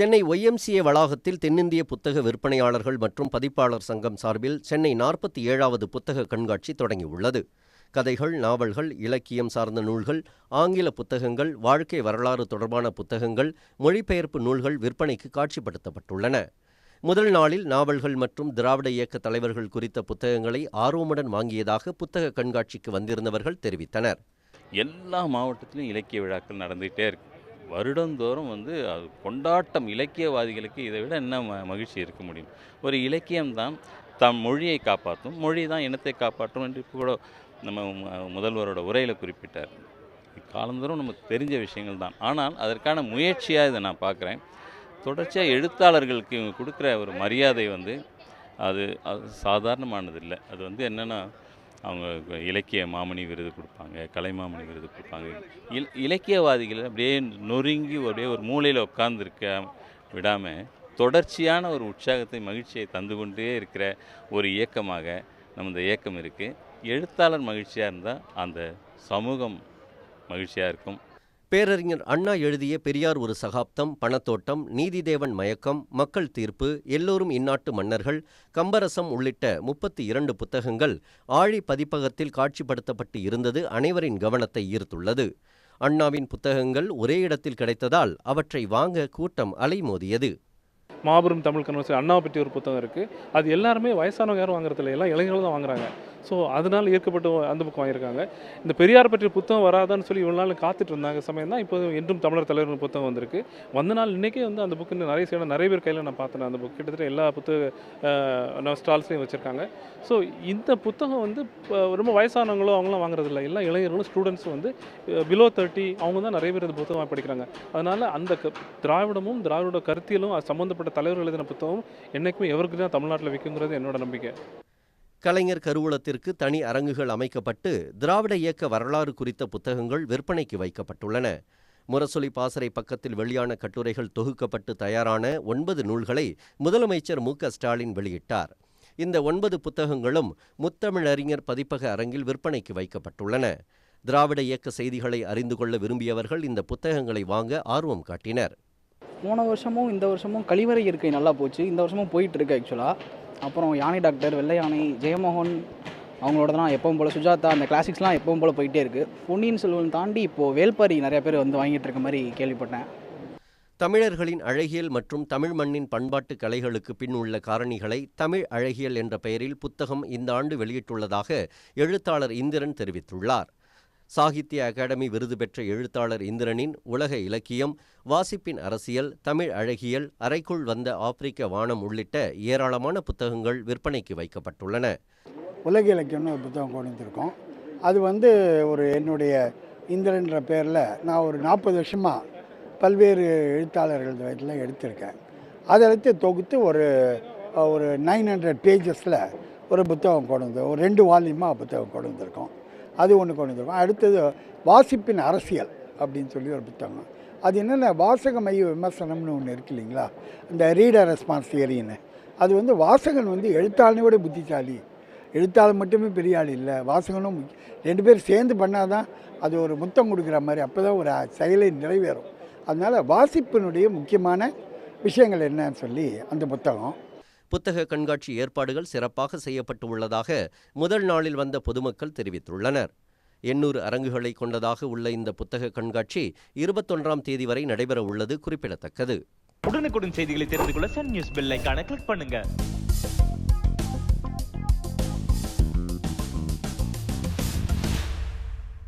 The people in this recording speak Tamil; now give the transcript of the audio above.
சென்னை ஒய்எம்சிஏ வளாகத்தில் தென்னிந்திய புத்தக விற்பனையாளர்கள் மற்றும் பதிப்பாளர் சங்கம் சார்பில் சென்னை நாற்பத்தி ஏழாவது புத்தக கண்காட்சி தொடங்கியுள்ளது. கதைகள் நாவல்கள் இலக்கியம் சார்ந்த நூல்கள் ஆங்கில புத்தகங்கள் வாழ்க்கை வரலாறு தொடர்பான புத்தகங்கள் மொழிபெயர்ப்பு நூல்கள் விற்பனைக்கு காட்சிப்படுத்தப்பட்டுள்ளன. முதல் நாளில் நாவல்கள் மற்றும் திராவிட இயக்க தலைவர்கள் குறித்த புத்தகங்களை ஆர்வமுடன் வாங்கியதாக புத்தக கண்காட்சிக்கு வந்திருந்தவர்கள் தெரிவித்தனர். எல்லா மாவட்டத்திலும் இலக்கிய விழாக்கள் நடந்துகிட்டே இருக்கு. வருடந்தோறும் வந்து அது கொண்டாட்டம் இலக்கியவாதிகளுக்கு இதை விட என்ன ம மகிழ்ச்சி இருக்க முடியும்? ஒரு இலக்கியம்தான் தம் மொழியை காப்பாற்றும் மொழி தான் இனத்தை காப்பாற்றும் என்று இப்போ கூட நம்ம முதல்வரோட உரையில் குறிப்பிட்டார். காலந்தோறும் நமக்கு தெரிஞ்ச விஷயங்கள் தான் ஆனால் அதற்கான முயற்சியாக இதை நான் பார்க்குறேன் தொடர்ச்சியாக எழுத்தாளர்களுக்கு இவங்க கொடுக்குற ஒரு மரியாதை வந்து அது அது சாதாரணமானது இல்லை அது வந்து என்னென்னா அவங்க இலக்கிய மாமணி விருது கொடுப்பாங்க கலைமாமணி விருது கொடுப்பாங்க. இல் இலக்கியவாதிகள் அப்படியே நொறுங்கி அப்படியே ஒரு மூலையில் உட்காந்துருக்க விடாமல் தொடர்ச்சியான ஒரு உற்சாகத்தை மகிழ்ச்சியை தந்து கொண்டே இருக்கிற ஒரு இயக்கமாக நம்ம இந்த இயக்கம் இருக்குது எழுத்தாளர் மகிழ்ச்சியாக இருந்தால் அந்த சமூகம் மகிழ்ச்சியாக இருக்கும். பேரறிஞர் அண்ணா எழுதிய பெரியார் ஒரு சகாப்தம் பணத்தோட்டம் நீதிதேவன் மயக்கம் மக்கள் தீர்ப்பு எல்லோரும் இந்நாட்டு மன்னர்கள் கம்பரசம் உள்ளிட்ட முப்பத்தி இரண்டு புத்தகங்கள் ஆழி பதிப்பகத்தில் காட்சிப்படுத்தப்பட்டு இருந்தது அனைவரின் கவனத்தை ஈர்த்துள்ளது. அண்ணாவின் புத்தகங்கள் ஒரே இடத்தில் கிடைத்ததால் அவற்றை வாங்க கூட்டம் அலைமோதியது. மாபெரும் தமிழ் கன்வர்சன் அண்ணாவை பற்றி ஒரு புத்தகம் இருக்குது அது எல்லாருமே வயசானவங்க யாரும் வாங்குறதில்ல எல்லாம் இளைஞர்கள் தான் வாங்குறாங்க. ஸோ அதனால் ஈர்க்கப்பட்டு அந்த புக்கம் வாங்கியிருக்காங்க. இந்த பெரியார் பற்றிய புத்தகம் வராதான்னு சொல்லி இவ்வளோ நாள் காத்துட்டு இருந்தாங்க. சமயம் தான் இப்போ என்றும் தமிழர் தலைவர் புத்தகம் வந்திருக்கு. வந்த நாள் இன்றைக்கே வந்து அந்த புக்கு நிறைய செய்ய நிறைய பேர் கையில் நான் பார்த்தேன். அந்த புக் கிட்டத்தட்ட எல்லா புத்தக ஸ்டால்ஸ்லையும் வச்சுருக்காங்க. ஸோ இந்த புத்தகம் வந்து இப்போ ரொம்ப வயசானவங்களோ அவங்களாம் வாங்குறதில்ல எல்லா இளைஞர்களும் ஸ்டூடெண்ட்ஸும் வந்து பிலோ தேர்ட்டி அவங்க தான் நிறைய பேர் இந்த புத்தகம் படிக்கிறாங்க. அதனால் அந்த க- திராவிடமும் திராவிட கருத்தியலும் அது சம்மந்தப்பட்ட தலைவர்கள் எழுதின புத்தகம் என்றைக்குமே எவருக்கு தான் தமிழ்நாட்டில் விற்குங்கிறது என்னோட நம்பிக்கை. கலைஞர் கருவூலத்திற்கு தனி அரங்குகள் அமைக்கப்பட்டு திராவிட இயக்க வரலாறு குறித்த புத்தகங்கள் விற்பனைக்கு வைக்கப்பட்டுள்ளன. முரசொலி பாசறை பக்கத்தில் வெளியான கட்டுரைகள் தொகுக்கப்பட்டு தயாரான ஒன்பது நூல்களை முதலமைச்சர் மு க ஸ்டாலின் வெளியிட்டார். இந்த ஒன்பது புத்தகங்களும் முத்தமிழறிஞர் பதிப்பக அரங்கில் விற்பனைக்கு வைக்கப்பட்டுள்ளன. திராவிட இயக்க செய்திகளை அறிந்து கொள்ள விரும்பியவர்கள் இந்த புத்தகங்களை வாங்க ஆர்வம் காட்டினர். போன வருஷமும் இந்த வருஷமும் கழிவறை இருக்கை நல்லா போச்சு. இந்த வருஷமும் போயிட்டுருக்கு ஆக்சுவலாக அப்புறம் யானை டாக்டர் வெள்ளை யானை ஜெயமோகன் அவங்களோட தான் எப்பவும் போல் சுஜாதா அந்த கிளாசிக்ஸ்லாம் எப்பவும் போல் போயிட்டே இருக்குது பொன்னியின் செல்வன் தாண்டி இப்போது வேல்பாரி நிறைய பேர் வந்து வாங்கிட்டு இருக்க மாதிரி கேள்விப்பட்டேன். தமிழர்களின் அழகியல் மற்றும் தமிழ் மண்ணின் பண்பாட்டு கலைகளுக்கு பின் உள்ள காரணிகளை தமிழ் அழகியல் என்ற பெயரில் புத்தகம் இந்த ஆண்டு வெளியிட்டுள்ளதாக எழுத்தாளர் இந்திரன் தெரிவித்துள்ளார். சாகித்ய அகாடமி விருது பெற்ற எழுத்தாளர் இந்திரனின் உலக இலக்கியம் வாசிப்பின் அரசியல் தமிழ் அழகியல் அறைக்குள் வந்த ஆப்பிரிக்க வானம் உள்ளிட்ட ஏராளமான புத்தகங்கள் விற்பனைக்கு வைக்கப்பட்டுள்ளன. உலக இலக்கியம்னு ஒரு புத்தகம் கொண்டு வந்திருக்கோம். அது வந்து ஒரு என்னுடைய இந்திரன்ற பேரில் நான் ஒரு நாற்பது வருஷமாக பல்வேறு எழுத்தாளர்கள் வயதில் எடுத்திருக்கேன். அதை எடுத்து தொகுத்து ஒரு ஒரு நைன் ஹண்ட்ரட் பேஜஸில் ஒரு புத்தகம் கொண்டு வந்து ஒரு ரெண்டு வால்யூமாக புத்தகம் கொண்டு வந்திருக்கோம். அது ஒன்று கொண்டு வந்திருக்கோம். அடுத்தது வாசிப்பின் அரசியல் அப்படின்னு சொல்லி ஒரு புத்தகம். அது என்னென்ன வாசக மைய விமர்சனம்னு ஒன்று இருக்கு இல்லைங்களா? இந்த ரீடர் ரெஸ்பான்ஸ் தியரின்னு. அது வந்து வாசகன் வந்து எழுத்தாளனை விட புத்திசாலி. எழுத்தாளர் மட்டுமே பெரிய ஆள் இல்லை. வாசகனும் ரெண்டு பேரும் சேர்ந்து பண்ணாதான் அது ஒரு முத்தம் கொடுக்குற மாதிரி அப்போ தான் ஒரு செயலை நிறைவேறும். அதனால் வாசிப்பினுடைய முக்கியமான விஷயங்கள் என்னன்னு சொல்லி அந்த புத்தகம் புத்தக கண்காட்சி ஏற்பாடுகள் சிறப்பாக செய்யப்பட்டு உள்ளதாக முதல் நாளில் வந்த பொதுமக்கள் தெரிவித்துள்ளனர். எண்ணூறு அரங்குகளை கொண்டதாக உள்ள இந்த புத்தக கண்காட்சி இருபத்தொன்றாம் தேதி வரை நடைபெற உள்ளது குறிப்பிடத்தக்கது. உடனுக்குடன் செய்திகளை தெரிந்து கொள்ள சன் நியூஸ் பெல்லைக்கான கிளிக் பண்ணுங்க.